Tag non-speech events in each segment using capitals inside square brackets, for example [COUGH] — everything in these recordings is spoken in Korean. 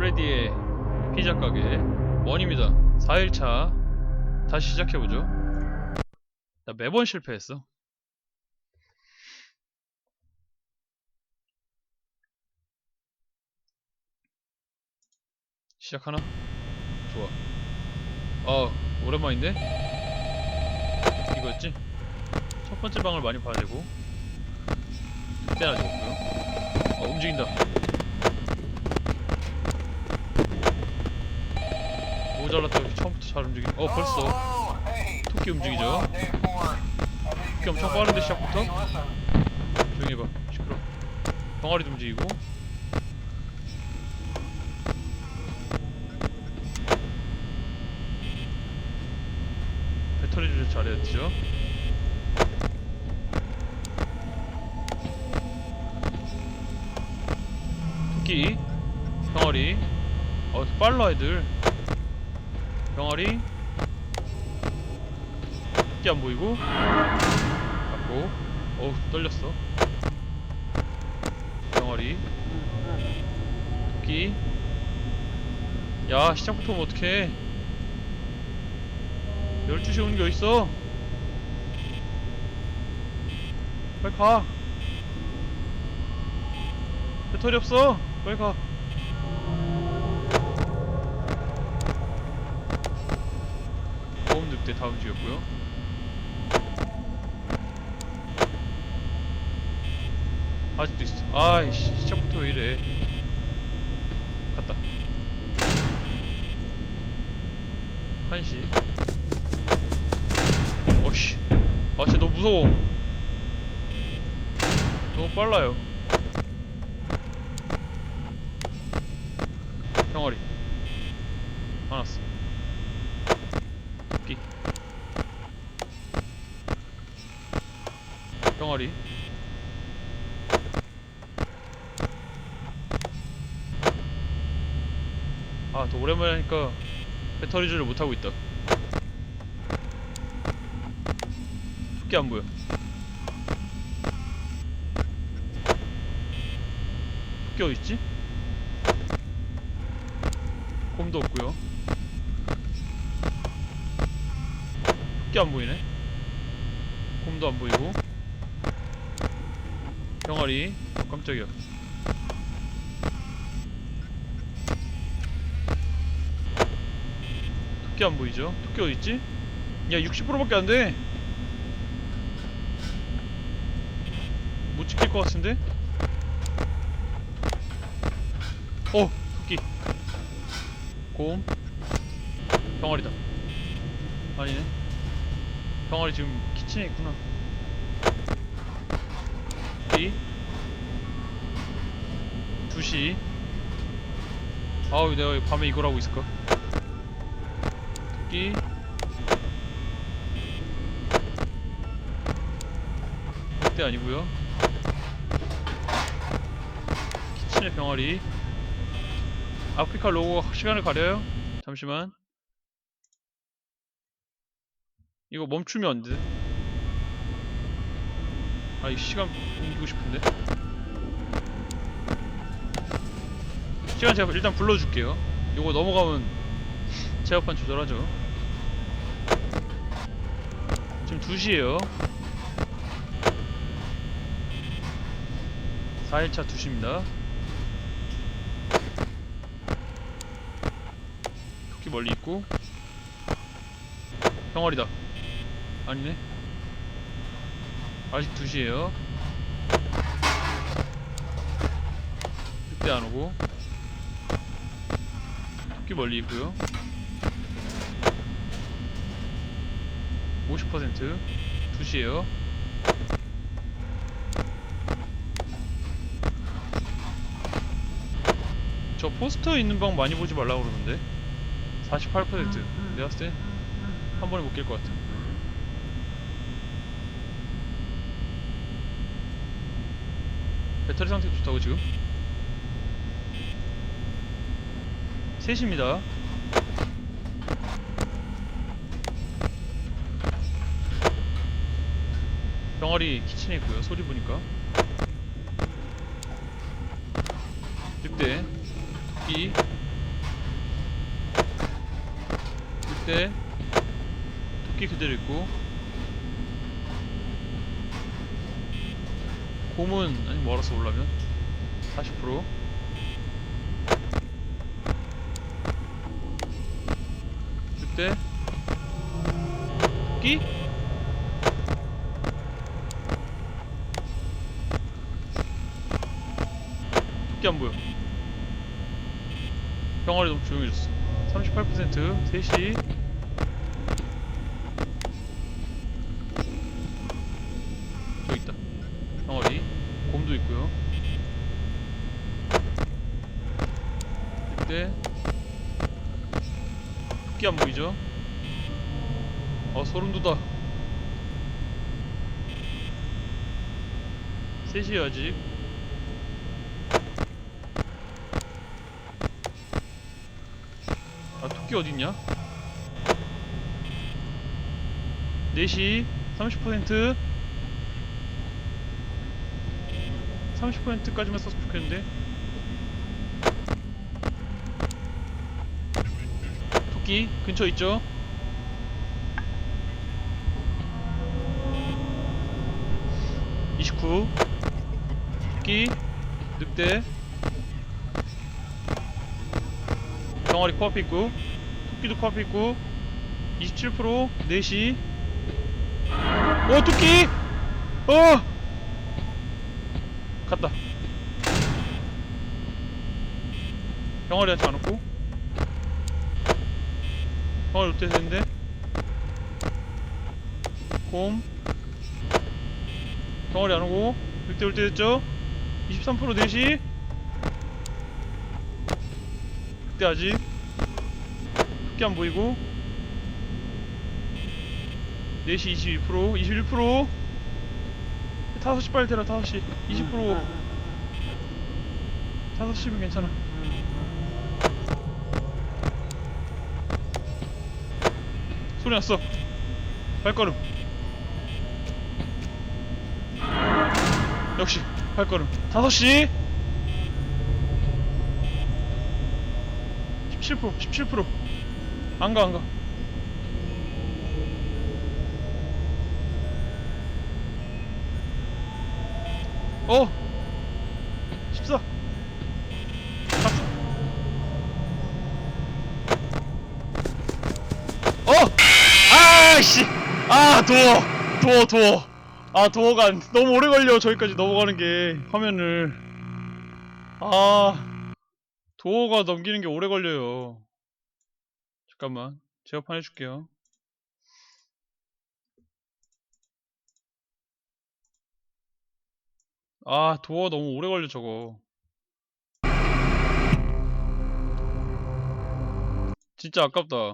프레디의 피자 가게. 원입니다. 4일차. 다시 시작해보죠. 나 매번 실패했어. 시작하나? 좋아. 어 오랜만인데? 이거였지? 첫 번째 방을 많이 봐야 되고. 그때는 아직 없고요. 어 움직인다 이렇게 처음부터 잘 움직이 어 벌써. 토끼 움직이죠? 토끼 엄청 빠른데 시작부터? 조용히 해봐. 시끄러. 병아리도 움직이고. 배터리 조절 잘해야 되죠? 토끼 병아리. 어 빨라 애들 병아리. 토끼 안 보이고. 갖고. 어우 떨렸어. 병아리. 토끼. 야 시작부터 오면 어떡해. 12시 오는 게 어딨어? 빨리 가. 배터리 없어. 빨리 가 늑대 다음 주였고요. 아직도 있어. 아이씨 시작부터 왜 이래? 갔다. 한시. 어씨. 아 진짜 너무 무서워. 너무 빨라요. 병아리. 화났어. 토끼 병아리. 아더 오랜만에 하니까 배터리 조절 못하고 있다. 토끼 안 보여. 토끼 어딨지? 곰도 없고요. 토끼 안 보이네. 곰도 안 보이고 병아리 어, 깜짝이야 토끼 안 보이죠? 토끼 어딨지? 야 60%밖에 안돼 못 지킬 것 같은데? 어! 토끼 곰 병아리다 아니네 병아리 지금 키친에 있구나 토끼 2시 아우 내가 왜 밤에 이걸 하고 있을까 토끼 그때 아니고요 키친의 병아리 아프리카 로고가 시간을 가려요? 잠시만 이거 멈추면 안 돼. 아, 이 시간 옮기고 싶은데. 시간 제가 일단 불러줄게요. 요거 넘어가면 제어판 조절하죠. 지금 2시에요. 4일차 2시입니다. 토끼 멀리 있고. 병아리다. 아니네. 아직 2시에요. 그때 안 오고. 토끼 멀리 있고요. 50% 2시에요. 저 포스터 있는 방 많이 보지 말라고 그러는데 48% 내가 봤을 때한 번에 못 깰 것 같아 배터리 상태 좋다고 지금? 셋입니다. 병아리 키친에 있고요. 소리 보니까. 늑대. 이. 늑대. 토끼 그대로 있고. 곰은 아니 멀어서 올라면 40% 늑대 토끼? 토끼 안 보여. 병아리 너무 조용해졌어. 38% 3시 저기 있다 병아리 곰도 있고요 이때 토끼 안 보이죠? 아 소름 돋아 3시에 아직 아 토끼 어딨냐? 4시 30% 30%까지만 썼으면 좋겠는데 토끼 근처 있죠? (29) 토끼 늑대. 병아리 코앞에 있고 토끼도 코앞에 있고 27% 4시. 오 토끼! 어! 갔다. 병아리 하지 않았고. 병아리 롯데 됐는데. 곰. 병아리 안 오고 늑대 올때 됐죠? 23% 4시 그때 아직 토끼 안 보이고. 4시 22% 21% 5시 빨리 대라 5시 20% 5시면 괜찮아. 소리 났어. 발걸음. 역시 발걸음. 5시? 17% 17% 안가 안가. 어? 14 갔어 어? 아이씨. 아 도어 도어 도어 아 도어가 안- 너무 오래 걸려 저기까지 넘어가는 게 화면을. 아. 도어가 넘기는 게 오래 걸려요. 잠깐만. 제어판 해줄게요. 아 도어 너무 오래 걸려 저거. 진짜 아깝다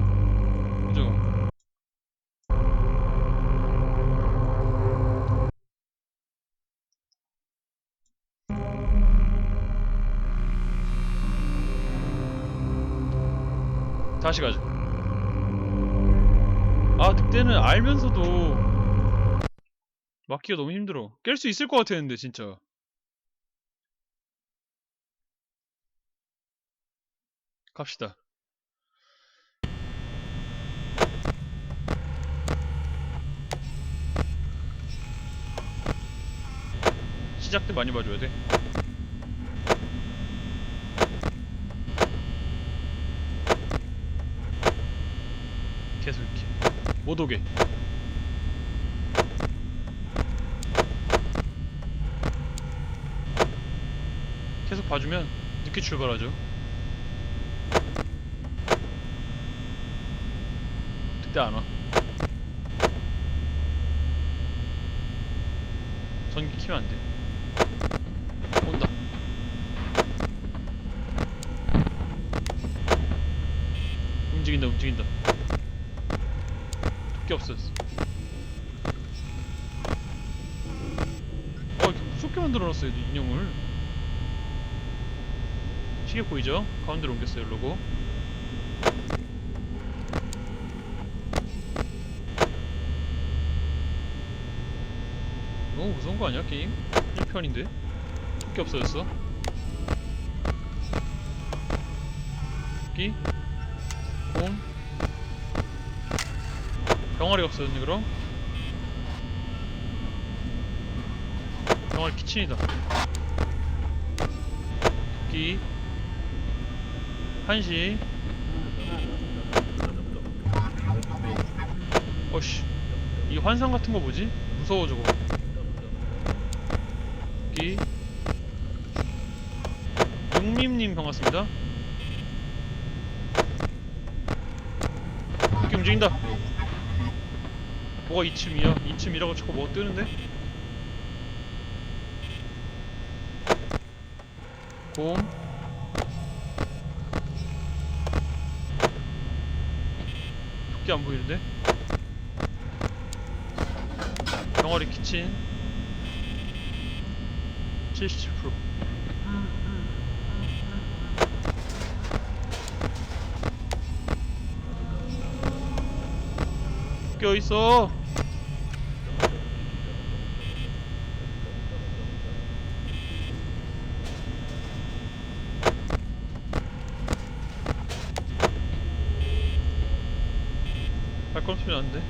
다시 가자 아 늑대는 알면서도 막기가 너무 힘들어. 깰 수 있을 것 같았는데 진짜. 갑시다. 시작 때 많이 봐줘야 돼 계속 이렇게 못 오게. 계속 봐주면 늦게 출발하죠. 그때 안와. 전기 키면 안돼. 온다. 움직인다 움직인다 토끼 없어졌어. 어 이렇게 무섭게 만들어놨어요 이 인형을. 시계 보이죠? 가운데로 옮겼어요 로고. 너무 무서운 거 아니야 게임? 1편인데? 토끼 없어졌어. 토끼 병아리가 없어졌네 그럼? 병아리 키친이다. 토끼 한시. 어씨. 이 환상 같은 거 뭐지? 무서워 저거. 토끼 용림님 반갑습니다. 토끼 움직인다 뭐가 2층이야? 2층이라고 자꾸 뭐 뜨는데? 곰 토끼 안 보이는데? 병아리 키친 77% 껴 있어. 발걸음 소리 나는데.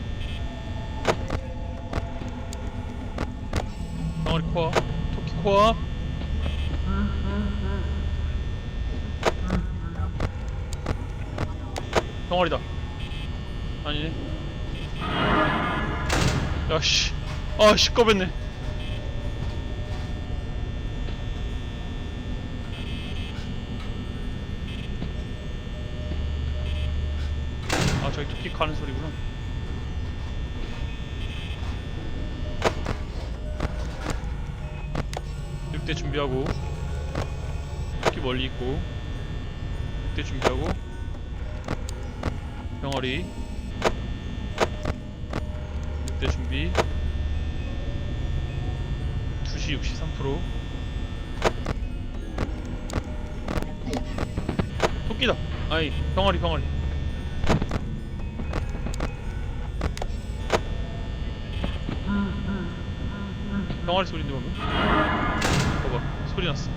병아리 코앞, 토끼 코앞. 병아리다. 아니네. 야씨. 아 시꺼맸네. 아 저기 토끼 가는 소리구나. 늑대 준비하고 토끼 멀리 있고 늑대 준비하고 병아리 늑대 준비. 2시 63% 토끼다. 아이 병아리 병아리. 병아리 소리인데 방금 봐봐 소리 났어.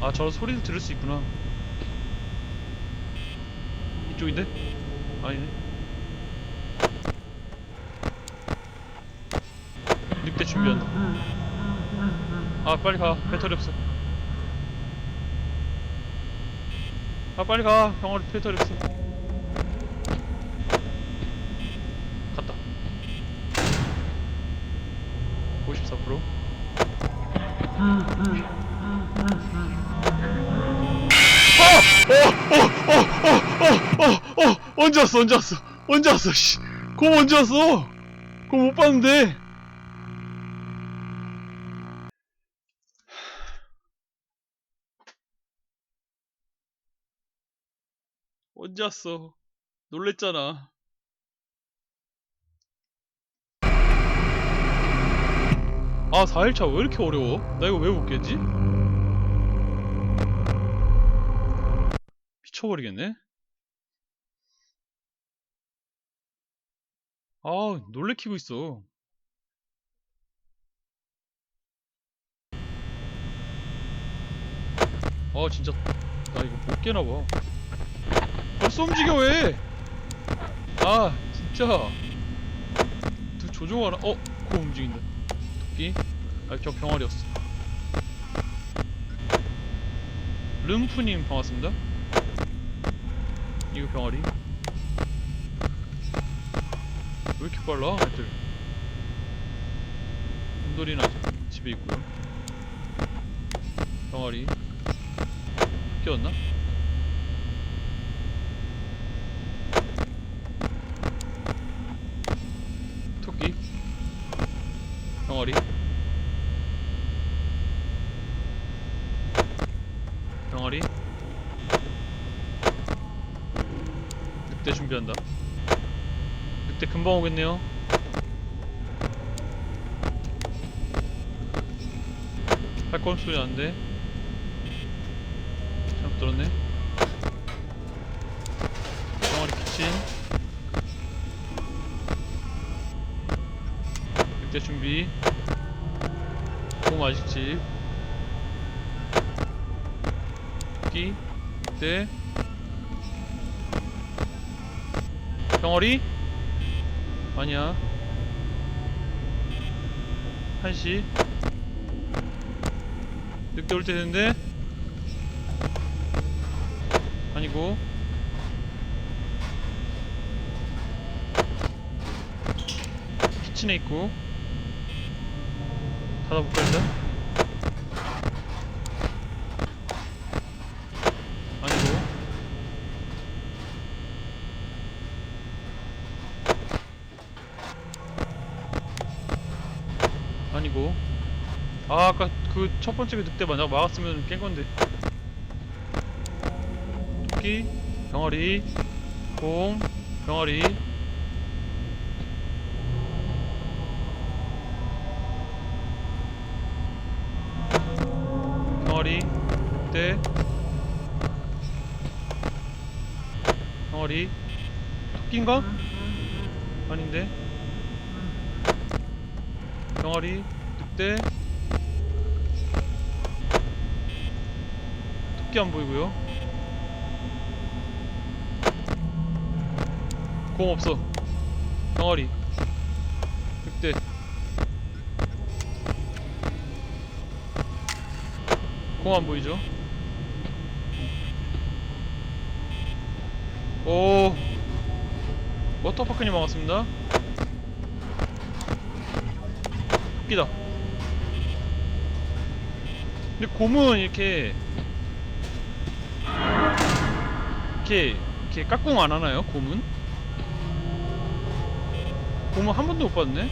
아 저런 소리도 들을 수 있구나. 이쪽인데? 아니네 늑대 준비한다. 아 빨리 가. 배터리 없어. 아 빨리 가. 병아리 배터리 없어. 갔다. 54%. 어 어 어 어 어 어 어 어 언제 왔어 언제 왔어 언제 왔어 씨곰 언제 왔어 곰못 봤는데 언제 왔어? 놀랬잖아. 아, 4일차 왜 이렇게 어려워? 나 이거 왜못 깼지? 미쳐버리겠네? 아, 놀래키고 있어. 아, 진짜, 나 이거 못 깨나봐. 벌써 움직여 왜? 아 진짜 두 조종하나? 어? 코 움직인다 토끼? 아 저 병아리였어 름프님 반갑습니다 이거 병아리 왜 이렇게 빨라 애들 곰돌이는 아직 집에 있고요 병아리 끼웠나? 토끼 병아리 병아리 늑대 준비한다. 늑대 금방 오겠네요. 팔걸음 소리 나는데 잘못 들었네. 병아리 키친. 늑대 준비. 곰 아직집. 토끼 늑대 병어리 아니야. 1시. 늑대 올때 됐는데? 아니고. 키친에 있고. 닫아볼까 일단? 아니고. 아니고 아 아까 그 첫 번째 그 늑대 만약 막았으면 깬 건데. 토끼 병아리 공 병아리. 병아리 늑대. 병아리. 토끼인가? 아닌데? 병아리, 늑대 토끼 안 보이고요. 공 없어. 병아리. 늑대. 공 안 보이죠? 오. 워터파크님 반갑습니다. 토끼다. 근데 곰은 이렇게 이렇게 이렇게 깍꿍 안 하나요? 곰은? 곰은 한 번도 못 봤네.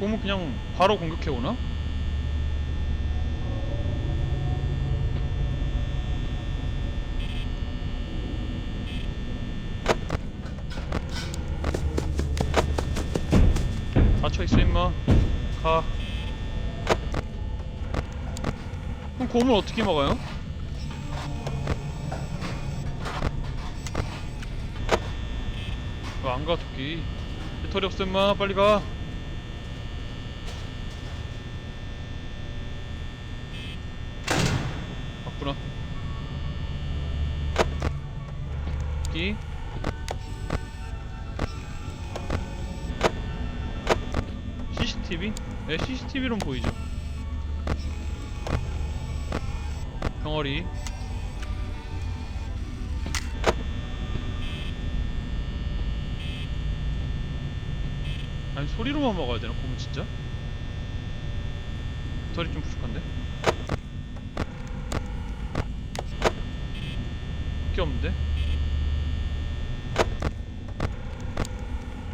곰은 그냥 바로 공격해 오나? 곰을 어떻게 막아요? 왜안가 토끼? 배터리 없어 임마 빨리 가. 맞구나. 토끼. CCTV? 네, CCTV로는 보이죠. 병아리. 아니 소리로만 먹어야 되나? 곰은 진짜? 털이 좀 부족한데? 게 없는데?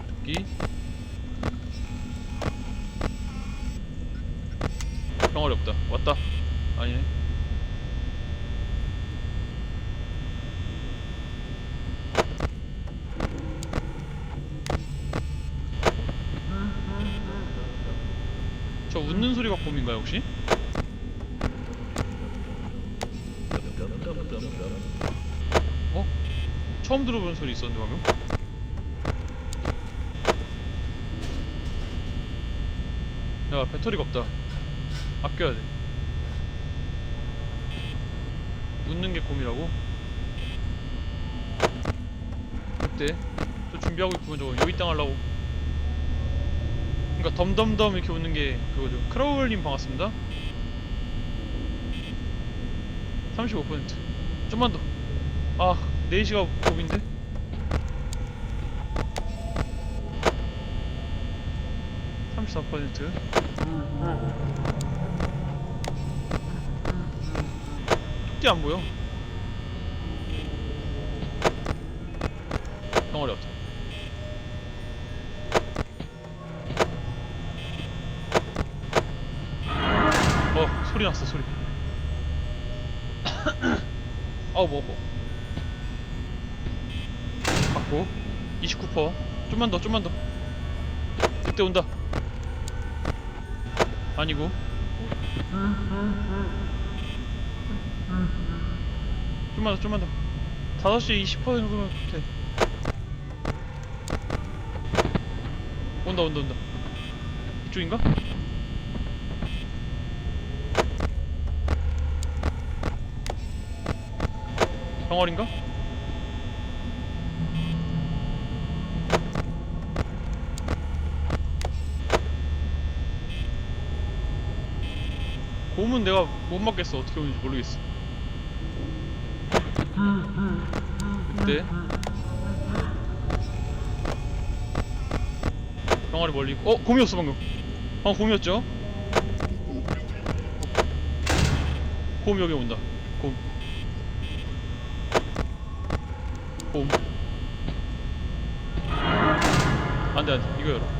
토끼 병아리 없다. 왔다. 아니네. 저 웃는 소리가 곰인가요 혹시? 어? 처음 들어보는 소리 있었는데 방금? 야 배터리가 없다. 아껴야 돼. 웃는 게 곰이라고? 그때? 저 준비하고 있구만 저거 요이 땅 하려고. 그니까 덤덤덤 이렇게 웃는 게 그거죠. 크라울님 반갑습니다. 35% 좀만 더. 아, 4시가 곰인데? (34% 토끼 안 보여. 덩어리 없다 어 소리 났어 소리. [COUGHS] 아우 먹어 받고 29% 좀만 더 좀만 더. 그때 온다. 아니고. 좀만 더 좀만 더. 5시 20% 정도면 돼. 온다 온다 온다. 이쪽인가? 병아리인가? 곰은 내가 못 맞겠어. 어떻게 오는지 모르겠어. 그때 병아리 멀리 어 곰이었어 방금. 방금 곰이었죠? 곰 여기 온다. 곰. 곰. 안돼 안돼. 이거 열어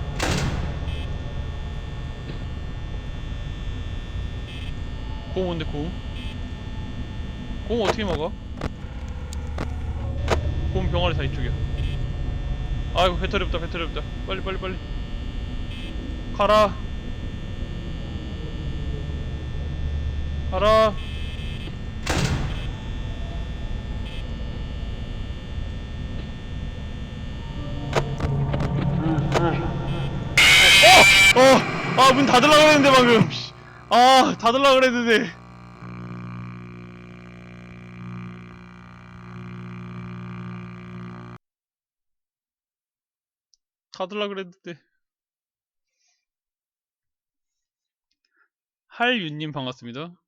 곰 온대 곰. 곰 어떻게 먹어? 곰 병아리 다 이쪽이야. 아이고 배터리 없다 배터리 없다. 빨리 빨리 빨리. 가라. 가라. 어! 어! 아, 문 닫으려고 그랬는데, 방금. 씨. 아, 닫으려고 그랬는데. 닫으려고 그랬는데. 할윤님 반갑습니다.